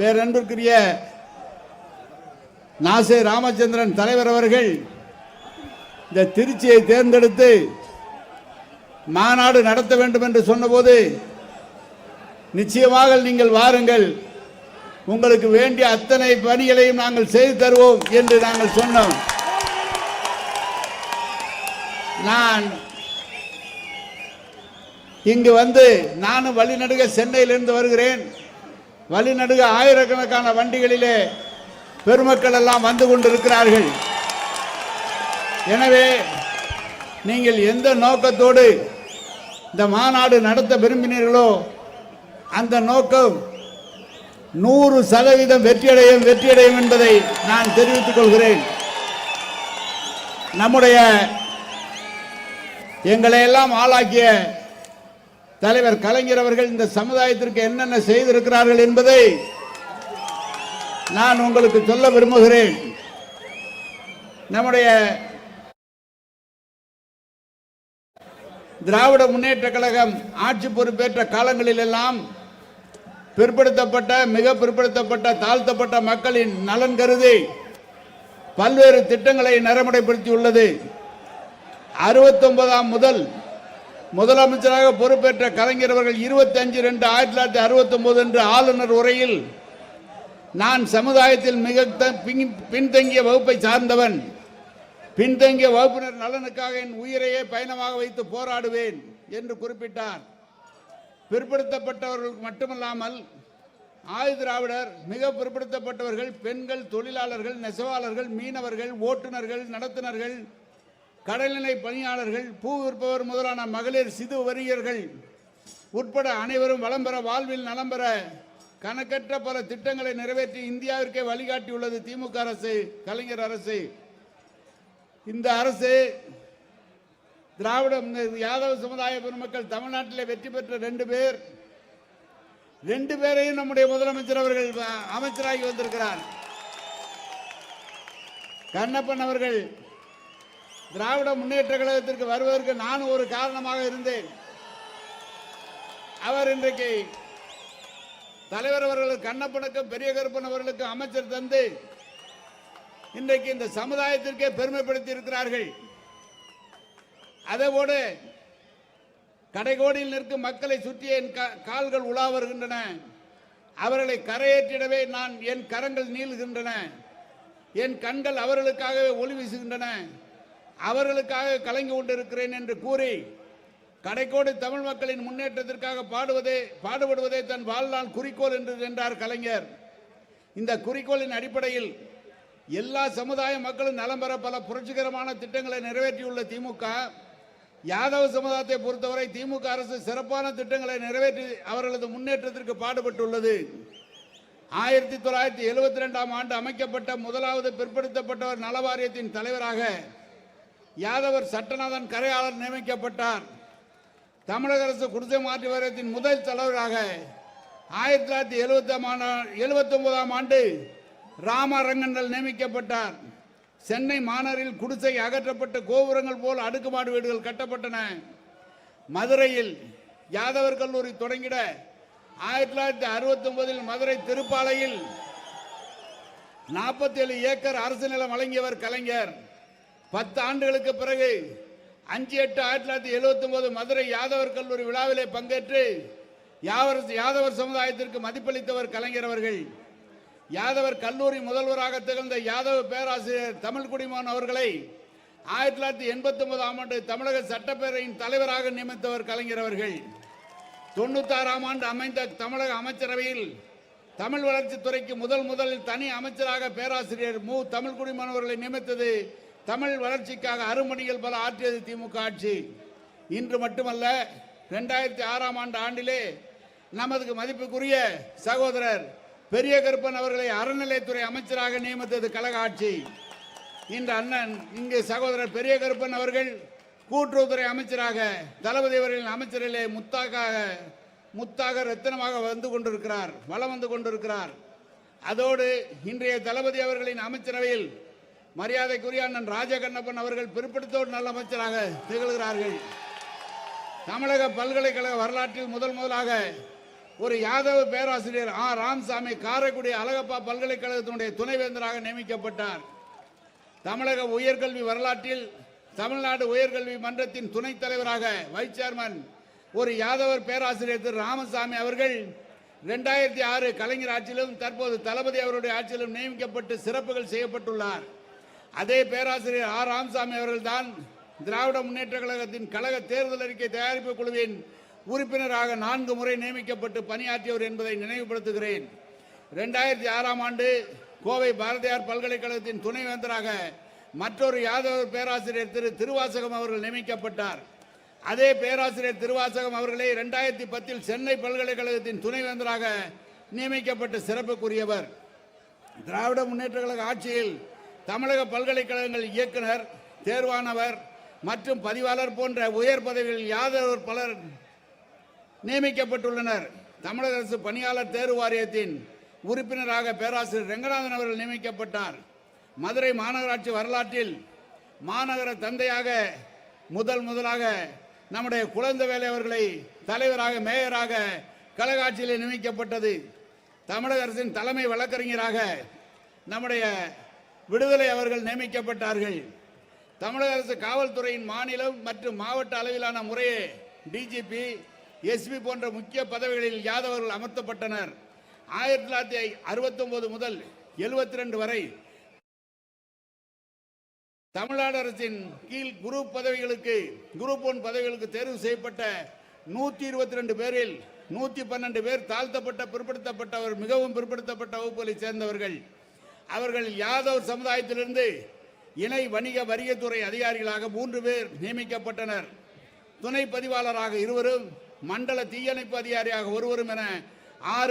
பேரன்பிற்குரிய நாசே ராமச்சந்திரன் தலைவர் அவர்கள் இந்த திருச்சியை தேர்ந்தெடுத்து மாநாடு நடத்த வேண்டும் என்று சொன்னபோது நிச்சயமாக நீங்கள் வாருங்கள். உங்களுக்கு வேண்டிய அத்தனை பணிகளையும் நாங்கள் செய்து தருவோம் என்று நாங்கள் சொன்னோம். நான் இங்கு வந்து நானும் வழிநடுக சென்னையிலிருந்து வருகிறேன். வழிநடுக ஆயிரக்கணக்கான வண்டிகளிலே பெருமக்கள் எல்லாம் வந்து கொண்டிருக்கிறார்கள். எனவே நீங்கள் எந்த நோக்கத்தோடு இந்த மாநாடு நடத்த விரும்பினீர்களோ அந்த நோக்கம் நூறு சதவீதம் வெற்றியடையும் வெற்றியடையும் என்பதை நான் தெரிவித்துக் கொள்கிறேன். நம்முடைய எங்களை எல்லாம் ஆளாக்கிய தலைவர் கலைஞர் அவர்கள் இந்த சமுதாயத்திற்கு என்னென்ன செய்திருக்கிறார்கள் என்பதை நான் உங்களுக்கு சொல்ல விரும்புகிறேன். நம்முடைய திராவிட முன்னேற்ற கழகம் ஆட்சி பொறுப்பேற்ற காலங்களில் எல்லாம் பிற்படுத்தப்பட்ட மிக பிற்படுத்தப்பட்ட தாழ்த்தப்பட்ட மக்களின் நலன் கருதி பல்வேறு திட்டங்களை நடைமுறைப்படுத்தியுள்ளது. அறுபத்தொன்பதாம் முதல் முதலமைச்சராக பொறுப்பேற்ற கலைஞர் அவர்கள் இருபத்தி அஞ்சு ரெண்டு ஆயிரத்தி தொள்ளாயிரத்தி அறுபத்தொம்போது என்று ஆளுநர் உரையில் நான் சமுதாயத்தில் மிக பின்தங்கிய வகுப்பை சார்ந்தவன். பின்தங்கிய வகுப்பினர் நலனுக்காக என் உயிரையே பயணமாக வைத்து போராடுவேன் என்று குறிப்பிட்டார். பிற்படுத்தப்பட்டவர்களுக்கு மட்டுமல்லாமல் ஆயுதிராவிடர் மிக பிற்படுத்தப்பட்டவர்கள் பெண்கள் தொழிலாளர்கள் நெசவாளர்கள் மீனவர்கள் ஓட்டுநர்கள் நடத்துனர்கள் கடல்நிலை பணியாளர்கள் பூ விற்பவர் முதலான மகளிர் சிறு வரியர்கள் உட்பட அனைவரும் வளம் பெற வாழ்வில் நலம் பெற கணக்கற்ற பல திட்டங்களை நிறைவேற்றி இந்தியாவிற்கே வழிகாட்டியுள்ளது திமுக அரசு கலைஞர் அரசு. இந்த அரசு திராவிட யாதவ சமுதாய பெருமக்கள் தமிழ்நாட்டிலே வெற்றி பெற்ற ரெண்டு பேர். ரெண்டு பேரையும் நம்முடைய முதலமைச்சர் அவர்கள் அமைச்சராகி வந்திருக்கிறார். கண்ணப்பன் அவர்கள் திராவிட முன்னேற்ற கழகத்திற்கு வருவதற்கு நான் ஒரு காரணமாக இருந்தேன். அவர் இன்றைக்கு தலைவர் அவர்களுக்கு கண்ணப்பனுக்கும் பெரிய கருப்பன் அவர்களுக்கு அமைச்சர் தந்து இன்றைக்கு இந்த சமுதாயத்திற்கே பெருமைப்படுத்தி இருக்கிறார்கள். அதேபோடு கடைகோடியில் நிற்கும் மக்களை சுற்றி என் கால்கள் உலா வருகின்றன. அவர்களை கரையேற்றிடவே நான் என் கரங்கள் நீளுகின்றன. என் கண்கள் அவர்களுக்காகவே ஒளி வீசுகின்றன. அவர்களுக்காக கலங்கி கொண்டிருக்கிறேன் என்று கூறி கடைக்கோடி தமிழ் மக்களின் முன்னேற்றத்திற்காக பாடுவதே பாடுபடுவதே தன் வாழ்நாள் குறிக்கோள் என்று என்றார் கலைஞர். இந்த குறிக்கோளின் அடிப்படையில் எல்லா சமுதாய மக்களும் நலம் பெற பல புரட்சிகரமான திட்டங்களை நிறைவேற்றியுள்ள திமுக யாதவ சமுதாயத்தை பொறுத்தவரை திமுக அரசு சிறப்பான திட்டங்களை நிறைவேற்றி அவர்களது முன்னேற்றத்திற்கு பாடுபட்டுள்ளது. ஆயிரத்தி தொள்ளாயிரத்தி எழுபத்தி ரெண்டாம் ஆண்டு அமைக்கப்பட்ட முதலாவது பிற்படுத்தப்பட்டவர் நல வாரியத்தின் தலைவராக யாதவர் சட்டநாதன் கரையாளர் நியமிக்கப்பட்டார். தமிழக அரசு குடிசை மாற்று வாரியத்தின் முதல் தலைவராக ஆயிரத்தி தொள்ளாயிரத்தி எழுபத்தாம் ஆண்டு எழுபத்தி ஒன்பதாம் ஆண்டு ராமரங்கண்டல் நியமிக்கப்பட்டார். சென்னை மாநகரில் குடிசை அகற்றப்பட்டு கோபுரங்கள் போல் அடுக்குமாடு வீடுகள் கட்டப்பட்டன. மதுரையில் யாதவர் கல்லூரி தொடங்கிட ஆயிரத்தி தொள்ளாயிரத்தி அறுபத்தி ஒன்பதில் மதுரை திருப்பாலையில் நாற்பத்தி ஏழு ஏக்கர் அரசு நிலம் வழங்கியவர் கலைஞர். பத்து ஆண்டுகளுக்கு பிறகு அஞ்சு எட்டு ஆயிரத்தி தொள்ளாயிரத்தி எழுபத்தி ஒன்பது மதுரை யாதவர் கல்லூரி விழாவிலே பங்கேற்று யாவர் யாதவர் சமுதாயத்திற்கு மதிப்பளித்தவர் கலைஞர் அவர்கள். யாதவர் கல்லூரி முதல்வராக திகழ்ந்த யாதவ பேராசிரியர் தமிழ் குடிமகன் அவர்களை ஆயிரத்தி தொள்ளாயிரத்தி எண்பத்தி ஒன்பதாம் ஆண்டு தமிழக சட்டப்பேரவையின் தலைவராக நியமித்தவர் கலைஞர் அவர்கள். தொண்ணூத்தாறாம் ஆண்டு அமைந்த தமிழக அமைச்சரவையில் தமிழ் வளர்ச்சித்துறைக்கு முதல் முதலில் தனி அமைச்சராக பேராசிரியர் மு. தமிழ் குடிமகன் அவர்களை நியமித்தது தமிழ் வளர்ச்சிக்காக அருமணிகள் பல ஆற்றியது திமுக ஆட்சி. இன்று மட்டுமல்ல ரெண்டாயிரத்தி ஆறாம் ஆண்டு ஆண்டிலே நமது மதிப்புக்குரிய சகோதரர் பெரிய கருப்பன் அவர்களை அறநிலையத்துறை அமைச்சராக நியமித்தது கழக ஆட்சி. இன்று அண்ணன் இங்கு சகோதரர் பெரிய கருப்பன் அவர்கள் கூட்டுறவுத்துறை அமைச்சராக தளபதி அவர்களின் அமைச்சரிலே முத்தாக முத்தாக ரத்தனமாக வந்து கொண்டிருக்கிறார் வலம் வந்து கொண்டிருக்கிறார். அதோடு இன்றைய தளபதி அவர்களின் அமைச்சரவையில் மரியாதைக்குரிய அண்ணன் ராஜகண்ணப்பன் அவர்கள் பிற்படுத்தோர் நல்ல அமைச்சராக திகழ்கிறார்கள். தமிழக பல்கலைக்கழக வரலாற்றில் முதல் முதலாக ஒரு யாதவ பேராசிரியர் ஆ. ராமசாமி காரைக்குடி அழகப்பா பல்கலைக்கழகத்தினுடைய துணைவேந்தராக நியமிக்கப்பட்டார். தமிழக உயர்கல்வி வரலாற்றில் தமிழ்நாடு உயர்கல்வி மன்றத்தின் துணைத் தலைவராக வைஸ் சேர்மன் ஒரு யாதவர் பேராசிரியர் திரு. ராமசாமி அவர்கள் ரெண்டாயிரத்தி ஆறு கலைஞர் ஆட்சியிலும் தற்போது தளபதி அவருடைய ஆட்சியிலும் நியமிக்கப்பட்டு சிறப்புகள் செய்யப்பட்டுள்ளார். அதே பேராசிரியர் ஆர். ராமசாமி அவர்கள்தான் திராவிட முன்னேற்ற கழகத்தின் கழக தேர்தல் அறிக்கை தயாரிப்பு குழுவின் உறுப்பினராக நான்கு முறை நியமிக்கப்பட்டு பணியாற்றியவர் என்பதை நினைவுபடுத்துகிறேன். ரெண்டாயிரத்தி ஆறாம் ஆண்டு கோவை பாரதியார் பல்கலைக்கழகத்தின் துணைவேந்தராக மற்றொரு யாதவர் பேராசிரியர் திரு. திருவாசகம் அவர்கள் நியமிக்கப்பட்டார். அதே பேராசிரியர் திருவாசகம் அவர்களே ரெண்டாயிரத்தி பத்தில் சென்னை பல்கலைக்கழகத்தின் துணைவேந்தராக நியமிக்கப்பட்ட சிறப்புக்குரியவர். திராவிட முன்னேற்ற கழக ஆட்சியில் தமிழக பல்கலைக்கழகங்கள் இயக்குனர் தேர்வானவர் மற்றும் பதிவாளர் போன்ற உயர் பதவிகளில் யாதவர் பலர் நியமிக்கப்பட்டுள்ளனர். தமிழக அரசு பணியாளர் தேர்வு வாரியத்தின் உறுப்பினராக பேராசிரியர் ரெங்கநாதன் அவர்கள் நியமிக்கப்பட்டார். மதுரை மாநகராட்சி வரலாற்றில் மாநகர தந்தையாக முதல் முதலாக நம்முடைய குழந்தைவேலை அவர்களை தலைவராக மேயராக கலகாட்சியில் நியமிக்கப்பட்டது. தமிழக அரசின் தலைமை வழக்கறிஞராக நம்முடைய விடுதலை அவர்கள் நியமிக்கப்பட்டார்கள். தமிழக அரசு காவல்துறையின் மாநிலம் மற்றும் மாவட்ட அளவிலான முறையே டிஜிபி எஸ்பி போன்ற முக்கிய பதவிகளில் யாதவர்கள் அமர்த்தப்பட்டனர். ஆயிரத்தி தொள்ளாயிரத்தி அறுபத்தொன்பது முதல் எழுபத்தி ரெண்டு வரை தமிழ்நாடு அரசின் கீழ் குரூப் பதவிகளுக்கு குரூப் ஒன் பதவிகளுக்கு தேர்வு செய்யப்பட்ட நூற்றி இருபத்தி ரெண்டு பேரில் நூற்றி பன்னெண்டு பேர் தாழ்த்தப்பட்ட பிற்படுத்தப்பட்டவர் மிகவும் பிற்படுத்தப்பட்ட வகுப்புகளைச் சேர்ந்தவர்கள். அவர்கள் யாதவ் சமுதாயத்திலிருந்து இணை வணிக வரியத்துறை அதிகாரிகளாக மூன்று பேர் நியமிக்கப்பட்டனர். துணை பதிவாளராக இருவரும் மண்டல தீயணைப்பு அதிகாரியாக ஒருவரும் என ஆறு